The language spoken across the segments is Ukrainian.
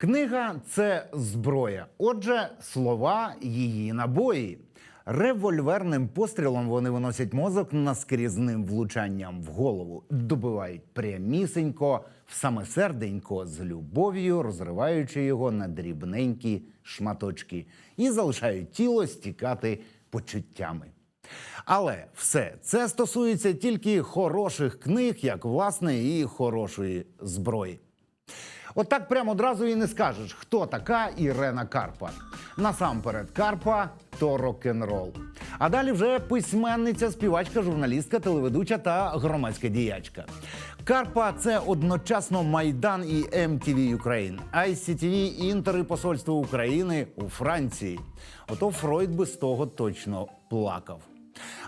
Книга це зброя. Отже, слова її набої. Револьверним пострілом вони виносять мозок наскрізним влучанням в голову, добивають прямісінько в саме серденько з любов'ю, розриваючи його на дрібненькі шматочки, і залишають тіло стікати почуттями. Але все це стосується тільки хороших книг, як власне і хорошої зброї. От прямо одразу і не скажеш, хто така Ірена Карпа. Насамперед, Карпа то рок-н-рол. А далі вже письменниця, співачка, журналістка, телеведуча та громадська діячка. Карпа це одночасно Майдан і MTV Ukraine, ICTV, Інтер і Посольство України у Франції. Ото Фройд би з того точно плакав.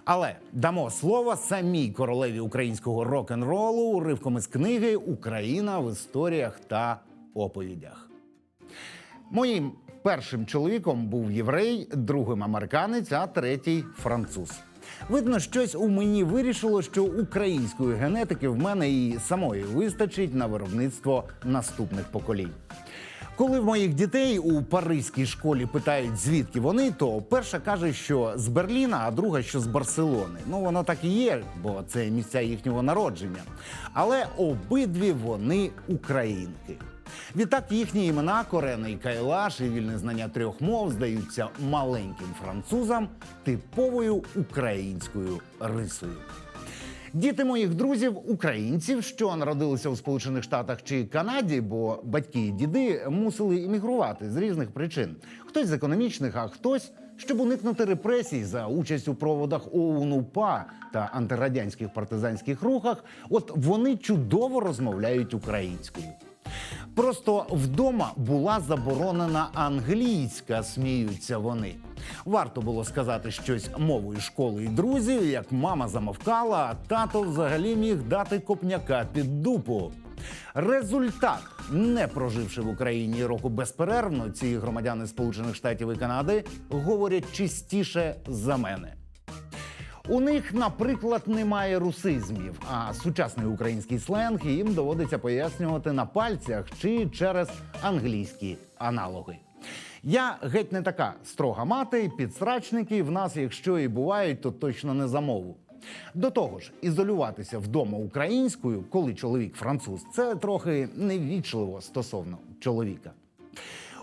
Але дамо слово самій королеві українського рок-н-ролу уривком із книги Україна в історіях та оповідях. Моїм першим чоловіком був єврей, другим американець, а третій француз. Видно, щось у мені вирішило, що української генетики в мене і самої вистачить на виробництво наступних поколінь. Коли в моїх дітей у паризькій школі питають, звідки вони, то перша каже, що з Берліна, а друга, що з Барселони. Ну воно так і є, бо це місця їхнього народження. Але обидві вони українки. Відтак їхні імена Корена і Кайлаш і вільне знання трьох мов здаються маленьким французам типовою українською рисою. Діти моїх друзів, українців, що народилися у Сполучених Штатах чи Канаді, бо батьки і діди мусили іммігрувати з різних причин. Хтось з економічних, а хтось, щоб уникнути репресій за участь у проводах ОУН УПА та антирадянських партизанських рухах. От вони чудово розмовляють українською. Просто вдома була заборонена англійська, сміються вони. Варто було сказати щось мовою школи і друзів, як мама замовкала, а тато взагалі міг дати копняка під дупу. Результат, не проживши в Україні року безперервно, ці громадяни Сполучених Штатів і Канади говорять чистіше за мене. У них, наприклад, немає русизмів, а сучасний український сленг їм доводиться пояснювати на пальцях чи через англійські аналоги. Я геть не така строга мати, підсрачники в нас, якщо і бувають, то точно не за мову. До того ж, ізолюватися вдома українською, коли чоловік француз, це трохи невічливо стосовно чоловіка.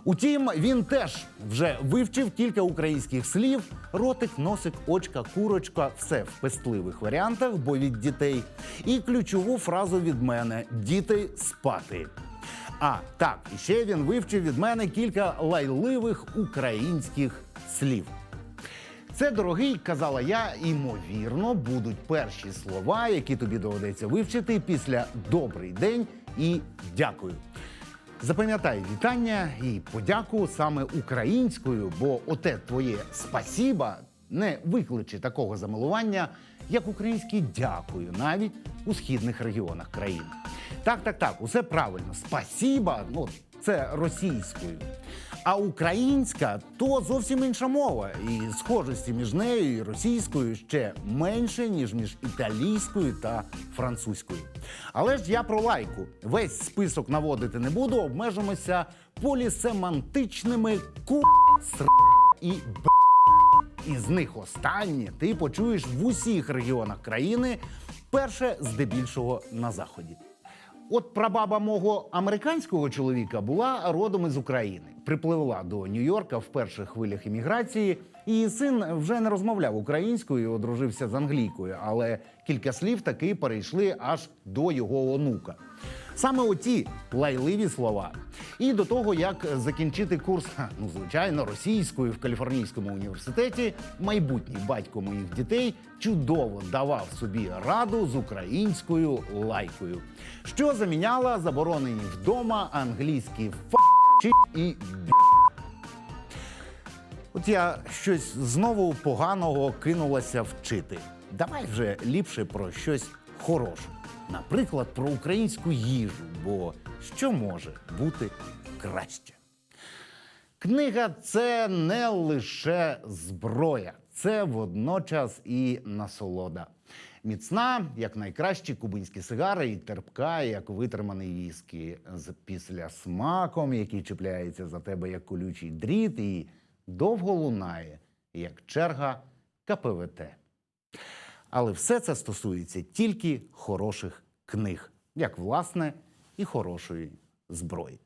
Утім, він теж вже вивчив кілька українських слів: ротик, носик, очка, курочка все в пестливих варіантах, бо від дітей. І ключову фразу від мене діти спати. А так, і ще він вивчив від мене кілька лайливих українських слів. Це дорогий, казала я, імовірно, будуть перші слова, які тобі доведеться вивчити після добрий день і дякую. Запам'ятай вітання і подяку саме українською, бо оте твоє спасіба не викличе такого замилування, як українське дякую, навіть у східних регіонах країни. Так, так, так, усе правильно. Спасіба, ну це російською. А українська то зовсім інша мова, і схожості між нею і російською ще менше, ніж між італійською та французькою. Але ж я про лайку. Весь список наводити не буду, обмежимося полісемантичними ку ср і б. Із них останнє ти почуєш в усіх регіонах країни, перше здебільшого на заході. От прабаба мого американського чоловіка була родом із України. Припливла до Нью-Йорка в перших хвилях імміграції. Її син вже не розмовляв українською, і одружився з англійкою, але кілька слів таки перейшли аж до його онука. Саме оті лайливі слова. І до того, як закінчити курс, ну звичайно, російською в Каліфорнійському університеті, майбутній батько моїх дітей чудово давав собі раду з українською лайкою, що заміняла заборонені вдома англійські фа і бі. От я щось знову поганого кинулася вчити. Давай вже ліпше про щось хорошим. Наприклад, про українську їжу, бо що може бути краще? Книга це не лише зброя, це водночас і насолода. Міцна, як найкращі кубинські сигари, і терпка, як витриманий віскі з після смаком, який чіпляється за тебе як колючий дріт, і довго лунає, як черга КПВТ. Але все це стосується тільки хороших книг, як власне і хорошої зброї.